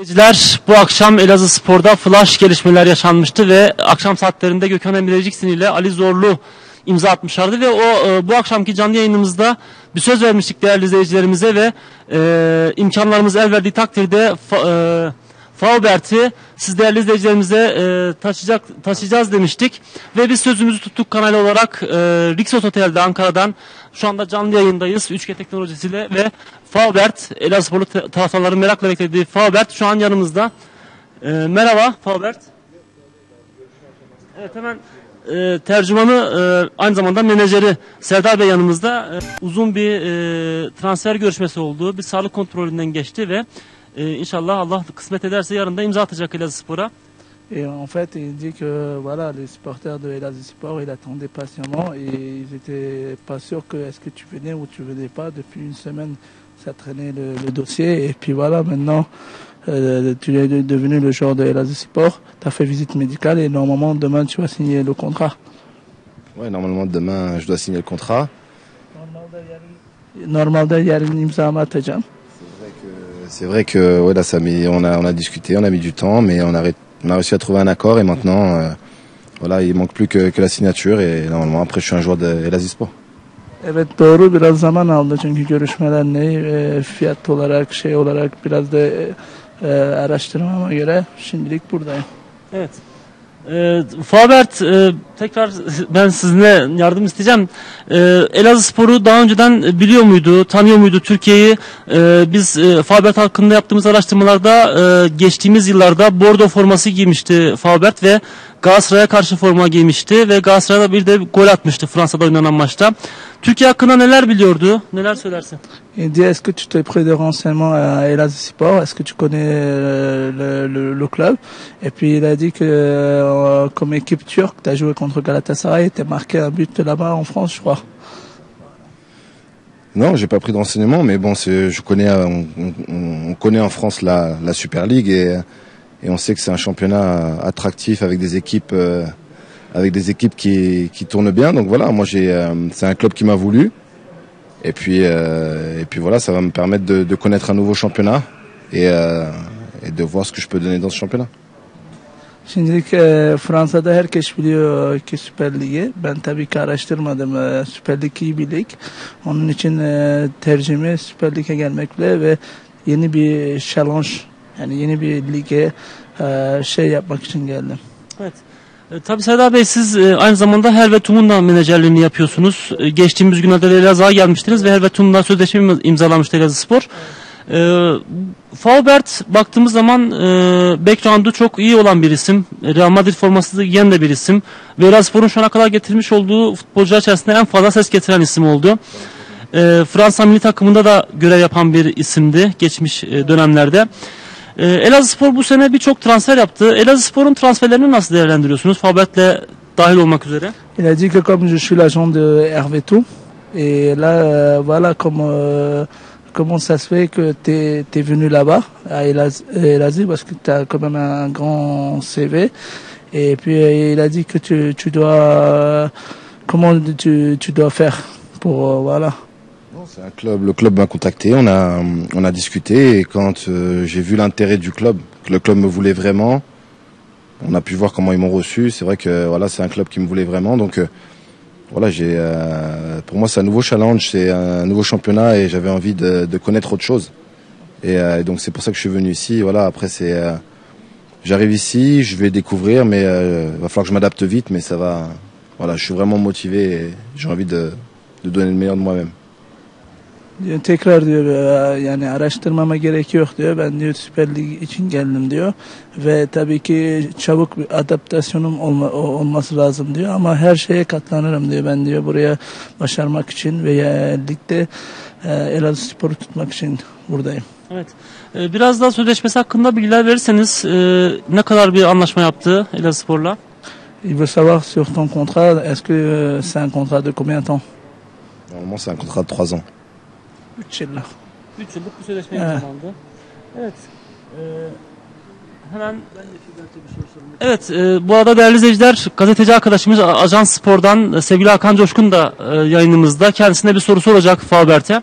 İzleyiciler bu akşam Elazığ Spor'da flash gelişmeler yaşanmıştı ve akşam saatlerinde Gökhan Emireciksin ile Ali Zorlu imza atmışlardı ve o e, bu akşamki canlı yayınımızda bir söz vermiştik değerli izleyicilerimize ve e, imkanlarımız el verdiği takdirde fa, e, Faubert'i siz değerli izleyicilerimize e, taşıyacak, taşıyacağız demiştik. Ve biz sözümüzü tuttuk kanal olarak e, Rixos Otel'de Ankara'dan şu anda canlı yayındayız 3G teknolojisiyle ve Faubert, Elazığsporlu ta- taraftarların merakla beklediği Faubert şu an yanımızda. E, merhaba Faubert. Evet hemen e, tercümanı e, aynı zamanda menajeri Serdar Bey yanımızda. E, uzun bir e, transfer görüşmesi oldu. Bir sağlık kontrolünden geçti ve e, inşallah Allah kısmet ederse yarın da imza atacak Elazığspor'a. Et en fait, il dit que voilà, les supporters de Elazığ Sport, ils attendaient patiemment et ils étaient pas sûrs que est-ce que tu venais ou tu venais pas. Depuis une semaine, ça traînait le, le dossier et puis voilà, maintenant, euh, tu es de- devenu le joueur de Elazığ Sport. Tu as fait visite médicale et normalement demain tu vas signer le contrat. Ouais, normalement demain je dois signer le contrat. Normalde yarın imzamı atacağım. C'est vrai que ouais, là, ça a mis- on, a, on a discuté, on a mis du temps, mais on a, on a réussi à trouver un accord et maintenant, euh, voilà, il manque plus que, que la signature et normalement après je suis un joueur de Elazığ Sport. Evet doğru biraz zaman aldı çünkü görüşmeler ne e, fiyat olarak şey olarak biraz da e, e, araştırmama göre şimdilik buradayım. Evet. E, Faubert e, tekrar ben sizinle yardım isteyeceğim. E, Elazığ Spor'u daha önceden biliyor muydu, tanıyor muydu Türkiye'yi? E, biz e, Faubert hakkında yaptığımız araştırmalarda e, geçtiğimiz yıllarda Bordo forması giymişti Faubert ve Galatasaray'a karşı forma giymişti ve Galatasaray'da bir de gol atmıştı Fransa'da oynanan maçta. Türkiye hakkında neler biliyordu? Neler söylersin? Il dit est-ce que tu t'es pris des renseignements à Elazığ Sport? Est-ce que tu connais euh, le, le- le club? Et puis il a dit que euh, comme équipe turque, tu as joué contre Galatasaray et tu as marqué un but là-bas en France, je crois. Non, j'ai pas pris de renseignements, mais bon, c'est, je connais, euh, on, on- on connaît en France la, la Super League et, et on sait que c'est un championnat attractif avec des équipes, euh, avec des équipes qui, qui tournent bien. Donc voilà, moi j'ai, euh, c'est un club qui m'a voulu. Et puis, euh, et puis voilà, ça va me permettre de, de connaître un nouveau championnat et, euh, et de voir ce que je peux donner dans ce championnat. Şimdilik e, Fransa'da herkes biliyor ki Süper Lig'i. Ben tabii ki araştırmadım. E, Süper Lig iyi bir lig. Onun için e, tercihimi Süper Lig'e gelmekle ve yeni bir challenge yani yeni bir lige e, şey yapmak için geldim. Evet. E, tabii Serdar Bey siz e, aynı zamanda Helvetum'un da menajerliğini yapıyorsunuz. E, geçtiğimiz günlerde de Elazığ'a gelmiştiniz ve Helvetum'la sözleşme im- imzalamıştı Elazığ Spor. E, Faubert baktığımız zaman e, background'u çok iyi olan bir isim. Real Madrid forması da giyen de bir isim. Ve Elazığ şu ana kadar getirmiş olduğu futbolcular içerisinde en fazla ses getiren isim oldu. E, Fransa milli takımında da görev yapan bir isimdi geçmiş e, dönemlerde. Il a dit que comme je suis l'agent de Hervé Tou, et là, euh, voilà euh, comment ça se fait que tu es, venu là-bas, à Elaz- parce que tu as quand même un grand CV. Et puis euh, il a dit que tu, tu dois, comment tu, tu dois faire pour, voilà. Non, C'est un club, le club m'a contacté, on a, on a discuté et quand euh, j'ai vu l'intérêt du club, que le club me voulait vraiment, on a pu voir comment ils m'ont reçu. C'est vrai que voilà, c'est un club qui me voulait vraiment, donc euh, voilà, j'ai, euh, pour moi c'est un nouveau challenge, c'est un nouveau championnat et j'avais envie de, de connaître autre chose. Et, euh, donc c'est pour ça que je suis venu ici. Voilà, après c'est, euh, j'arrive ici, je vais découvrir, mais euh, va falloir que je m'adapte vite, mais ça va. Voilà, je suis vraiment motivé et j'ai envie de, de donner le meilleur de moi-même. Diyor, tekrar diyor e, yani araştırmama gerek yok diyor. Ben diyor Süper Lig için geldim diyor. Ve tabii ki çabuk bir adaptasyonum olma, olması lazım diyor. Ama her şeye katlanırım diyor. Ben diyor buraya başarmak için ve e, ligde e, Elazığ Spor'u tutmak için buradayım. Evet. Ee, biraz daha sözleşmesi hakkında bilgiler verirseniz e, ne kadar bir anlaşma yaptı Elazığspor'la? Il veut savoir sur ton contrat, est-ce que euh, c'est un contrat de combien de temps Normalement c'est un contrat de 3 ans. 3 yıllık. 3 yıllık bir sözleşme Evet. imzalandı. Evet. Ee, hemen Evet, e, bu arada değerli izleyiciler, gazeteci arkadaşımız Ajans Spor'dan e, sevgili Hakan Coşkun da e, yayınımızda. Kendisine bir sorusu olacak Faubert'e.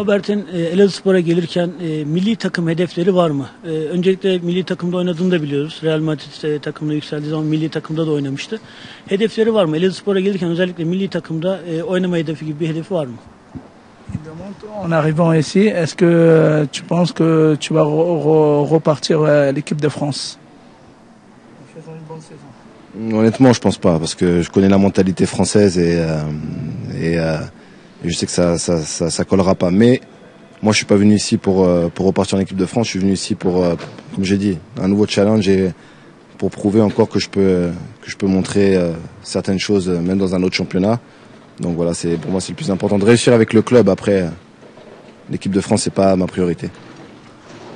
Fabert'in e, Elazığspor'a gelirken e, milli takım hedefleri var mı? E, öncelikle milli takımda oynadığını da biliyoruz. Real Madrid e, takımına yükseldiği zaman milli takımda da oynamıştı. Hedefleri var mı? Elazığspor'a gelirken özellikle milli takımda e, oynama hedefi gibi bir hedefi var mı? En arrivant ici, est-ce que euh, tu penses que tu vas re- re- repartir à l'équipe de France Honnêtement, je pense pas, parce que je connais la mentalité française et, euh, et, euh, je sais que ça, ça, ça, ça collera pas. Mais moi, je suis pas venu ici pour, euh, pour repartir en équipe de France. Je suis venu ici pour, euh, comme j'ai dit, un nouveau challenge et pour prouver encore que je peux, que je peux montrer euh, certaines choses, même dans un autre championnat. Donc voilà, pour moi c'est le plus important de réussir avec le club. Après, l'équipe de France c'est pas ma priorité.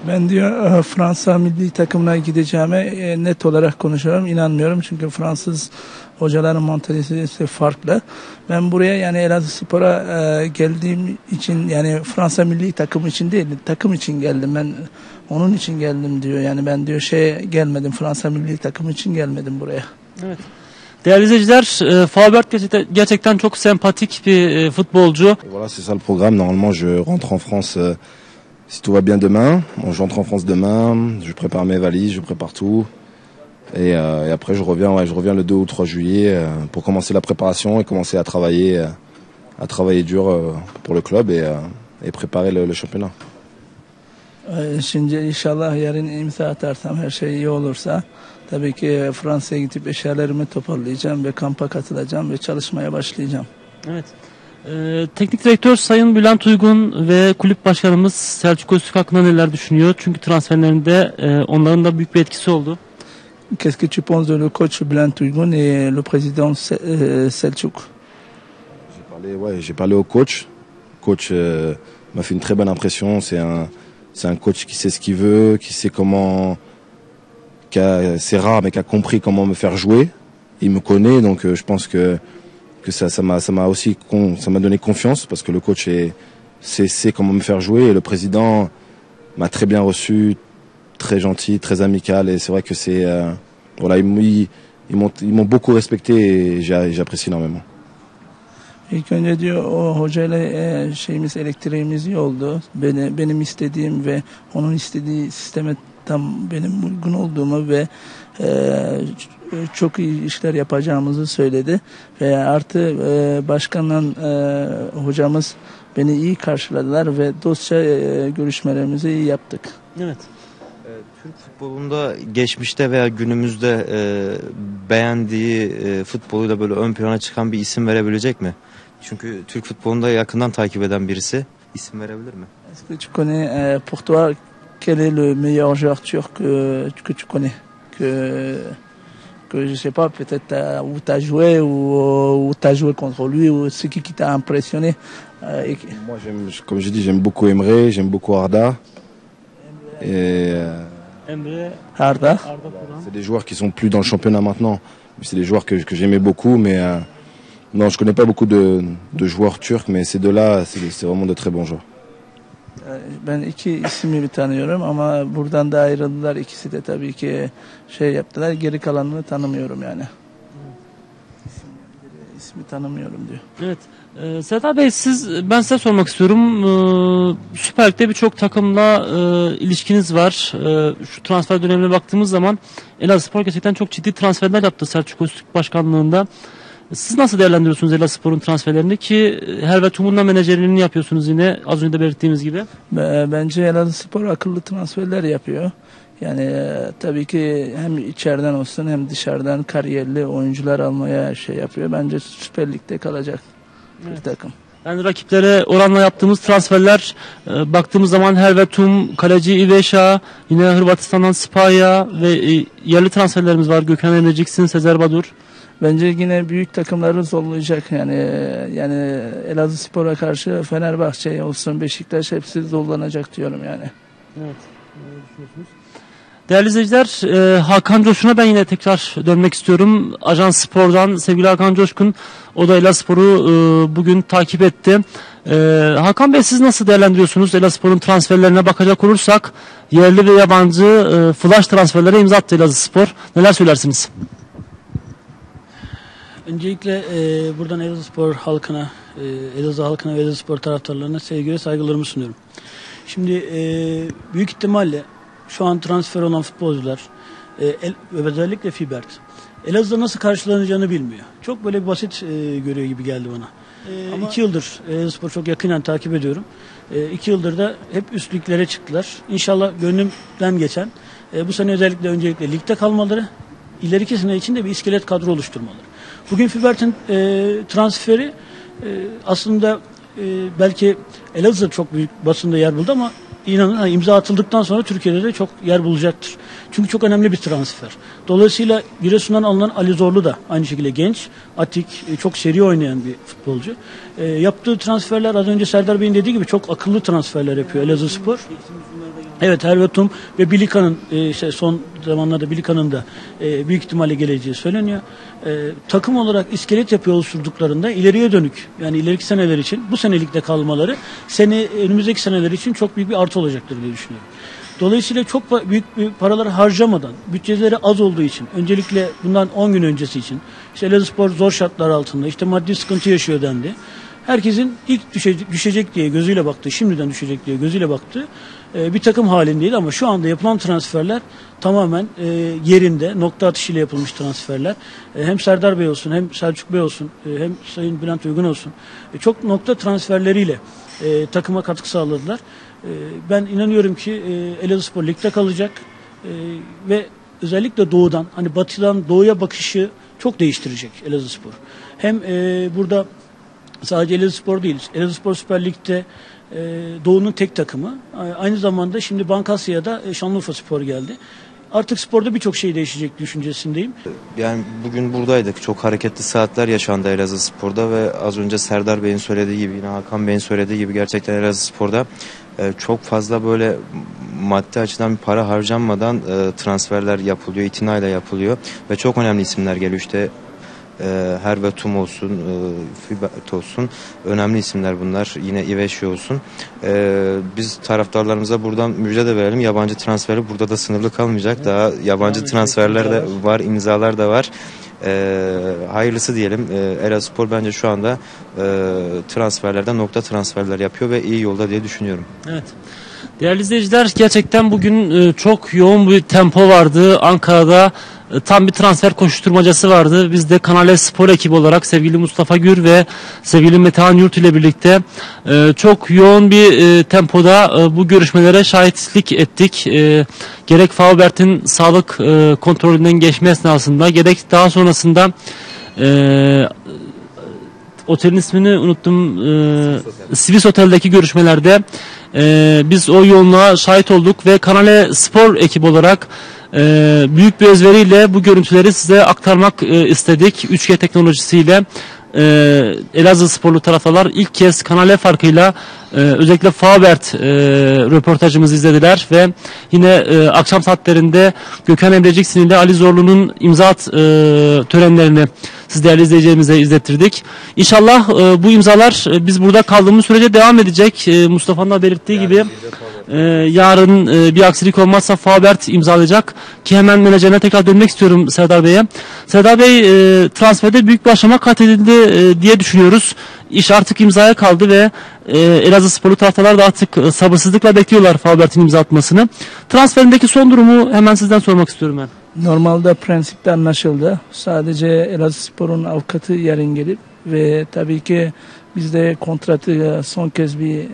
Ben diyor e, Fransa milli takımına gideceğime e, net olarak konuşuyorum. İnanmıyorum çünkü Fransız hocaların mantalitesi farklı. Ben buraya yani Elazığspor'a e, geldiğim için yani Fransa milli takım için değil takım için geldim. Ben onun için geldim diyor. Yani ben diyor şey gelmedim Fransa milli takım için gelmedim buraya. Değerli izleyiciler, e, Faubert gerçekten, çok sempatik bir e, futbolcu. Voilà, c'est ça le programme. Normalement, je rentre en France euh, si tout va bien demain. Bon, je rentre en France demain. Je prépare mes valises, je prépare tout. Et, euh, et après, je reviens, ouais, je reviens le 2 ou 3 juillet euh, pour commencer la préparation et commencer à travailler, euh, à travailler dur euh, pour le club et, euh, et préparer le, le championnat. E, Şimdi inşallah yarın imza atarsam her şey iyi olursa tabii ki Fransa'ya gidip eşyalarımı toparlayacağım ve kampa katılacağım ve çalışmaya başlayacağım. Evet. Teknik direktör Sayın Bülent Uygun ve kulüp başkanımız Selçuk Öztürk hakkında neler düşünüyor? Çünkü transferlerinde e, onların da büyük bir etkisi oldu. Qu'est-ce que tu penses de le coach Bülent Uygun et le président euh, Selçuk? J'ai parlé, ouais, j'ai parlé au coach. Coach euh, m'a fait une très bonne impression. C'est un, c'est un coach qui sait ce qu'il veut, qui sait comment, qui a- c'est rare, mais qui a compris comment me faire jouer. Il me connaît, donc euh, je pense que que ça, ça m'a, ça m'a aussi, donné confiance parce que le coach est, sait, sait comment me faire jouer et le président m'a très bien reçu, très gentil, très amical et c'est vrai que c'est, euh, voilà, ils, m'ont- ils, m'ont, beaucoup respecté et j'apprécie énormément. Tam benim uygun olduğumu ve e, çok iyi işler yapacağımızı söyledi. Ve artı e, başkanla e, hocamız beni iyi karşıladılar ve dostça e, görüşmelerimizi iyi yaptık. Evet. Ee, Türk futbolunda geçmişte veya günümüzde e, beğendiği e, futboluyla böyle ön plana çıkan bir isim verebilecek mi? Çünkü Türk futbolunda yakından takip eden birisi isim verebilir mi? Est-ce que tu connais, euh, pour toi, quel est le meilleur joueur turc que, que tu connais? Que, que je sais pas, peut-être où tu as joué ou où tu as joué contre lui ou ce qui, qui t'a impressionné euh, et Moi, j'aime, comme j'ai dit, j'aime beaucoup Emre, j'aime beaucoup Arda. Et euh, Emre Arda? c'est des joueurs qui sont plus dans le championnat maintenant. Mais C'est des joueurs que, que j'aimais beaucoup, mais euh, non, je connais pas beaucoup de, de joueurs turcs, mais ces deux-là, c'est c'est vraiment de très bons joueurs. Ben iki ismi tanıyorum ama buradan da ayrıldılar. İkisi de tabii ki şey yaptılar. Geri kalanını tanımıyorum yani. İsmi- İsmi tanımıyorum diyor. Evet. Ee, Serdar Bey siz ben size sormak istiyorum. Ee, Süper Lig'de birçok takımla e, ilişkiniz var. Ee, şu transfer dönemine baktığımız zaman Elazığspor gerçekten çok ciddi transferler yaptı Selçuk Öztürk başkanlığında. Siz nasıl değerlendiriyorsunuz Elazığspor'un transferlerini ki e, Helvet Umur'la menajerliğini yapıyorsunuz yine az önce de belirttiğimiz gibi. Be- Bence Elazığspor akıllı transferler yapıyor. Yani e, tabii ki hem içeriden olsun hem dışarıdan kariyerli oyuncular almaya şey yapıyor. Bence Süper Lig'de kalacak bir takım. Yani rakiplere oranla yaptığımız transferler e, baktığımız zaman Helvetum, kaleci Iveşa, yine Hırvatistan'dan Spaya ve e, yerli transferlerimiz var. Gökhan Emreciksin, Sezer Badur. Bence yine büyük takımları zorlayacak. Yani yani Elazığspor'a karşı Fenerbahçe olsun Beşiktaş hepsi zorlanacak diyorum yani. Değerli izleyiciler, e, Hakan Coşkun'a ben yine tekrar dönmek istiyorum. Ajans Spor'dan sevgili Hakan Coşkun, o da Elazığspor'u e, bugün takip etti. E, Hakan Bey siz nasıl değerlendiriyorsunuz Elazığspor'un transferlerine bakacak olursak, yerli ve yabancı e, flash transferlere imza attı Elazığspor. Neler söylersiniz? Öncelikle e, buradan Elazığspor halkına, e, Elazığ halkına ve Elazığspor taraftarlarına sevgi ve saygılarımı sunuyorum. Şimdi e, büyük ihtimalle şu an transfer olan futbolcular e, el, özellikle Fibert Elazığ'da nasıl karşılanacağını bilmiyor. Çok böyle basit e, görüyor gibi geldi bana. E, iki yıldır Elazığspor çok yakinen takip ediyorum. E, iki yıldır da hep üst liglere çıktılar. İnşallah gönlümden geçen e, bu sene özellikle öncelikle ligde kalmaları, ileriki sene için de bir iskelet kadro oluşturmaları. Bugün Fibert'in e, transferi e, aslında e, belki Elazığ çok büyük basında yer buldu ama inanın imza atıldıktan sonra Türkiye'de de çok yer bulacaktır. Çünkü çok önemli bir transfer. Dolayısıyla Giresun'dan alınan Ali Zorlu da aynı şekilde genç, atik, e, çok seri oynayan bir futbolcu. E, yaptığı transferler az önce Serdar Bey'in dediği gibi çok akıllı transferler yapıyor Elazığ Spor. Evet Hervetum ve Bilika'nın e, işte son zamanlarda Bilika'nın da e, büyük ihtimalle geleceği söyleniyor. E, takım olarak iskelet yapı oluşturduklarında ileriye dönük yani ileriki seneler için bu senelikte kalmaları sene önümüzdeki seneler için çok büyük bir artı olacaktır diye düşünüyorum. Dolayısıyla çok büyük bir paraları harcamadan, bütçeleri az olduğu için, öncelikle bundan 10 gün öncesi için, işte Elazığspor zor şartlar altında, işte maddi sıkıntı yaşıyor dendi. Herkesin ilk düşecek, düşecek diye gözüyle baktığı, şimdiden düşecek diye gözüyle baktığı e, bir takım halindeydi ama şu anda yapılan transferler tamamen e, yerinde, nokta atışıyla yapılmış transferler. E, hem Serdar Bey olsun, hem Selçuk Bey olsun, e, hem Sayın Bülent Uygun olsun, e, çok nokta transferleriyle e, takıma katkı sağladılar. E, ben inanıyorum ki e, Elazığspor ligde kalacak e, ve özellikle doğudan, hani batıdan doğuya bakışı çok değiştirecek Elazığspor. Hem e, burada sadece Elazığspor değil, Elazığspor Süper Lig'de e, Doğu'nun tek takımı. Aynı zamanda şimdi Bankasya'da e, Şanlıurfa Spor geldi. Artık sporda birçok şey değişecek düşüncesindeyim. Yani bugün buradaydık. Çok hareketli saatler yaşandı Elazığ Spor'da ve az önce Serdar Bey'in söylediği gibi yine Hakan Bey'in söylediği gibi gerçekten Elazığ Spor'da e, çok fazla böyle maddi açıdan bir para harcanmadan e, transferler yapılıyor, itinayla yapılıyor ve çok önemli isimler geliyor işte e, Hervetum olsun, e, Fibert olsun. Önemli isimler bunlar. Yine Iveşi olsun. E, biz taraftarlarımıza buradan müjde de verelim. Yabancı transferi burada da sınırlı kalmayacak. Daha yabancı transferler de var, imzalar da var. E, hayırlısı diyelim. E, Elazığspor bence şu anda e, transferlerde nokta transferler yapıyor ve iyi yolda diye düşünüyorum. Evet. Değerli izleyiciler gerçekten bugün e, çok yoğun bir tempo vardı. Ankara'da tam bir transfer koşuşturmacası vardı. Biz de Kanal Spor ekibi olarak sevgili Mustafa Gür ve sevgili Metehan Yurt ile birlikte e, çok yoğun bir e, tempoda e, bu görüşmelere şahitlik ettik. E, gerek Faubert'in sağlık e, kontrolünden geçme esnasında gerek daha sonrasında e, otelin ismini unuttum. E, Swiss Otel'deki görüşmelerde e, biz o yoğunluğa şahit olduk ve Kanale Spor ekibi olarak e, büyük bir özveriyle bu görüntüleri size aktarmak e, istedik. 3G teknolojisiyle e, Elazığ sporlu taraftarlar ilk kez Kanale farkıyla e, özellikle Fabert e, röportajımızı izlediler ve yine e, akşam saatlerinde Gökhan Emreciksin ile Ali Zorlu'nun imza at, e, törenlerini siz değerli izleyicilerimize izlettirdik. İnşallah e, bu imzalar e, biz burada kaldığımız sürece devam edecek. E, Mustafa'nın da belirttiği gibi e, yarın e, bir aksilik olmazsa Fabert imzalayacak. Ki hemen menajerine tekrar dönmek istiyorum Serdar Bey'e. Serdar Bey e, transferde büyük bir aşama kat edildi e, diye düşünüyoruz. İş artık imzaya kaldı ve e, Elazığ sporlu taraftarlar da artık e, sabırsızlıkla bekliyorlar Fabert'in imza atmasını. Transferindeki son durumu hemen sizden sormak istiyorum ben. Normalde prensipte anlaşıldı. Sadece Elazığspor'un avukatı yarın gelip ve tabii ki biz de kontratı son kez bir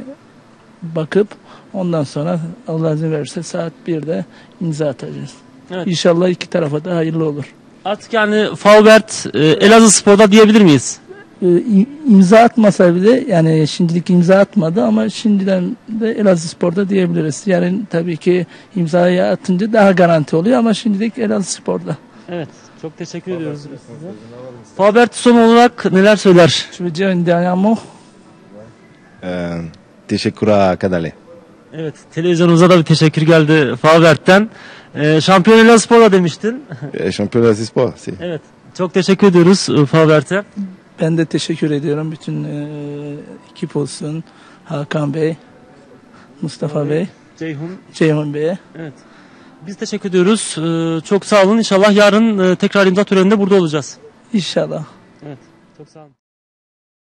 bakıp ondan sonra Allah izin verirse saat 1'de imza atacağız. Evet. İnşallah iki tarafa da hayırlı olur. Artık yani Faubert e, Elazığ sporda diyebilir miyiz? Ee, im- imza atmasa bile yani şimdilik imza atmadı ama şimdiden de Elazığspor'da diyebiliriz. Yani tabii ki imzayı atınca daha garanti oluyor ama şimdilik Elazığspor'da. Evet. Çok teşekkür ediyoruz size. Faubert son olarak neler söyler? Dernier mot. Euh, Teşekkür Kadale. Evet, televizyonumuza da bir teşekkür geldi Faubert'ten. Ee, şampiyon Elazığspor'la demiştin. Championnat des sports, si. evet. Çok teşekkür ediyoruz e, Faubert'e. Ben de teşekkür ediyorum bütün e, ekip olsun. Hakan Bey, Mustafa Bey, Ceyhun. Ceyhun Bey'e. Evet. Biz teşekkür ediyoruz. Ee, çok sağ olun. İnşallah yarın e, tekrar imza töreninde burada olacağız. İnşallah. Evet. Çok sağ olun.